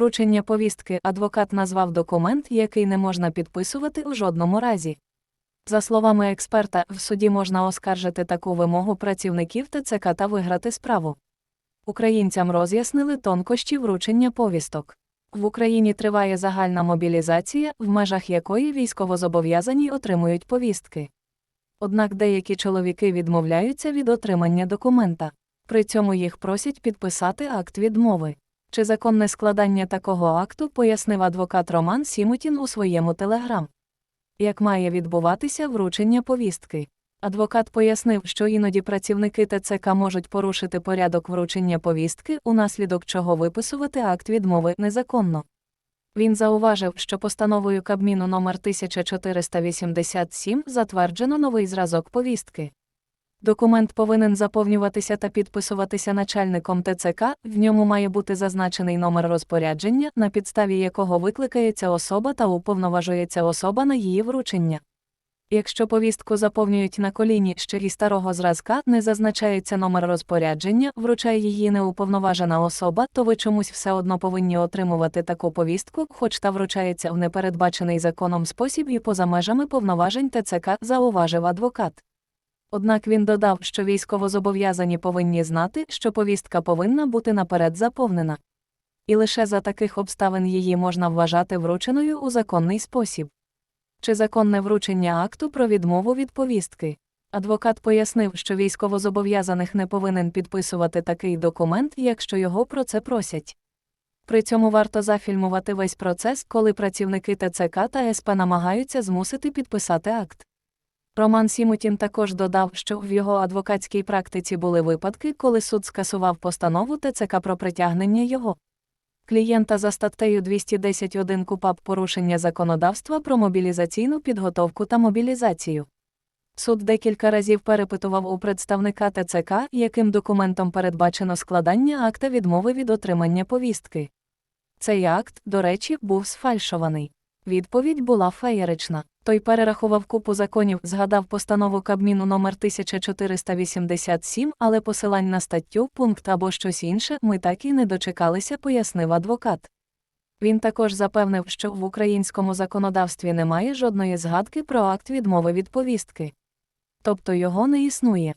Вручення повістки адвокат назвав документ, який не можна підписувати у жодному разі. За словами експерта, в суді можна оскаржити таку вимогу працівників ТЦК та виграти справу. Українцям роз'яснили тонкощі вручення повісток. В Україні триває загальна мобілізація, в межах якої військовозобов'язані отримують повістки. Однак деякі чоловіки відмовляються від отримання документа. При цьому їх просять підписати акт відмови. Чи законне складання такого акту пояснив адвокат Роман Сімутін у своєму телеграм. Як має відбуватися вручення повістки? Адвокат пояснив, що іноді працівники ТЦК можуть порушити порядок вручення повістки, унаслідок чого виписувати акт відмови незаконно. Він зауважив, що постановою Кабміну номер 1487 затверджено новий зразок повістки. Документ повинен заповнюватися та підписуватися начальником ТЦК, в ньому має бути зазначений номер розпорядження, на підставі якого викликається особа та уповноважується особа на її вручення. Якщо повістку заповнюють на коліні ще і старого зразка, не зазначається номер розпорядження, вручає її неуповноважена особа, то ви чомусь все одно повинні отримувати таку повістку, хоч та вручається в непередбачений законом спосіб і поза межами повноважень ТЦК, зауважив адвокат. Однак він додав, що військовозобов'язані повинні знати, що повістка повинна бути наперед заповнена. І лише за таких обставин її можна вважати врученою у законний спосіб. Чи законне вручення акту про відмову від повістки? Адвокат пояснив, що військовозобов'язаних не повинен підписувати такий документ, якщо його про це просять. При цьому варто зафільмувати весь процес, коли працівники ТЦК та СП намагаються змусити підписати акт. Роман Сімутін також додав, що в його адвокатській практиці були випадки, коли суд скасував постанову ТЦК про притягнення його клієнта за статтею 210.1 КУПАП порушення законодавства про мобілізаційну підготовку та мобілізацію. Суд декілька разів перепитував у представника ТЦК, яким документом передбачено складання акта відмови від отримання повістки. Цей акт, до речі, був сфальшований. Відповідь була феєрична. Той перерахував купу законів, згадав постанову Кабміну номер 1487, але посилань на статтю, пункт або щось інше ми так і не дочекалися, пояснив адвокат. Він також запевнив, що в українському законодавстві немає жодної згадки про акт відмови від повістки. Тобто його не існує.